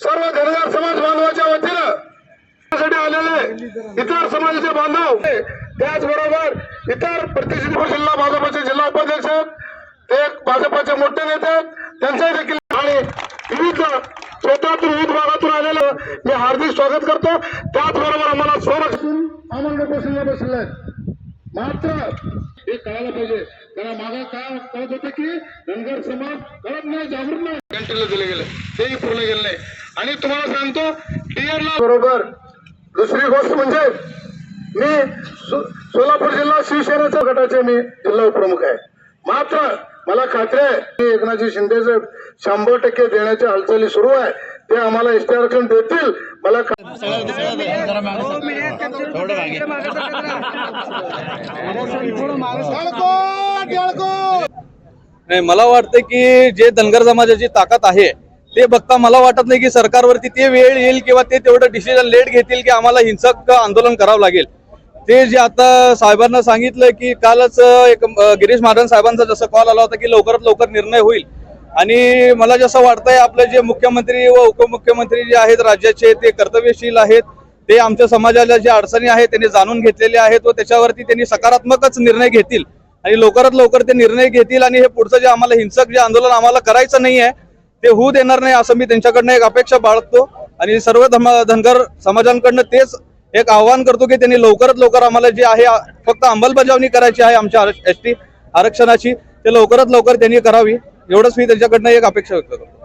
सर्व धनगर समाज बांधवाच्या वतीनं आलेले इतर समाजाचे बांधव त्याचबरोबर इतर प्रतिनिधी जिल्हा भाजपचे जिल्हा उपाध्यक्ष. ते भाजपचे मोठे नेते त्यांचाही देखील आणि विविध क्षेत्रातून विविध भागातून आलेलं मी हार्दिक स्वागत करतो. त्याचबरोबर आम्हाला स्वरक्षण आम्हाला बसलेला बसलेला आहे मात्र हे कळायला पाहिजे. त्याला मागा काय कळत होते की धनगर समाज कळत नाही जागृत नाही. दिले गेले. तेही पूर्ण गेले नाही. आणि तुम्हाला सांगतो बरोबर. दुसरी गोष्ट म्हणजे मी सोलापूर जिल्हा शिवसेनेच्या गटाचे मी जिल्हा उपप्रमुख आहे. मात्र मला खात्री आहे की एकनाथजी शिंदे साहेब शंभर टक्के देण्याच्या हालचाली सुरू आहे. ते आम्हाला एसटी आरक्षण देतील. मला नाही मला वाटतं की जे धनगर समाजाची ताकद आहे ते बघता मला वाटत नाही की सरकारवरती ते वेळ येईल किंवा ते तेवढं डिसिजन लेट घेतील की आम्हाला हिंसक आंदोलन करावं लागेल. ते जे आता साहेबांना सांगितलं की कालच एक गिरीश महाजन साहेबांचा जसं कॉल आला होता की लवकरात लवकर निर्णय होईल. आणि मला जसं वाटतंय आपले जे मुख्यमंत्री व उपमुख्यमंत्री जे आहेत राज्याचे ते कर्तव्यशील आहेत. ते आमच्या समाजाला ज्या अडचणी आहेत त्यांनी जाणून घेतलेले आहेत व त्याच्यावरती त्यांनी सकारात्मकच निर्णय घेतील. आणि लवकरात लवकर ते निर्णय घेतील आणि हे पुढचं जे आम्हाला हिंसक जे आंदोलन आम्हाला करायचं नाही आहे ते होऊ देणार नाही असं मी त्यांच्याकडनं एक अपेक्षा बाळगतो. आणि सर्व धम- धनगर समाजांकडनं तेच एक आव्हान करतो की त्यांनी लवकरात लवकर आम्हाला जे आहे फक्त अंमलबजावणी करायची आहे आमच्या एस टी आरक्षणाची ते लवकरात लवकर त्यांनी करावी. एवढंच मी त्यांच्याकडनं एक अपेक्षा व्यक्त करतो.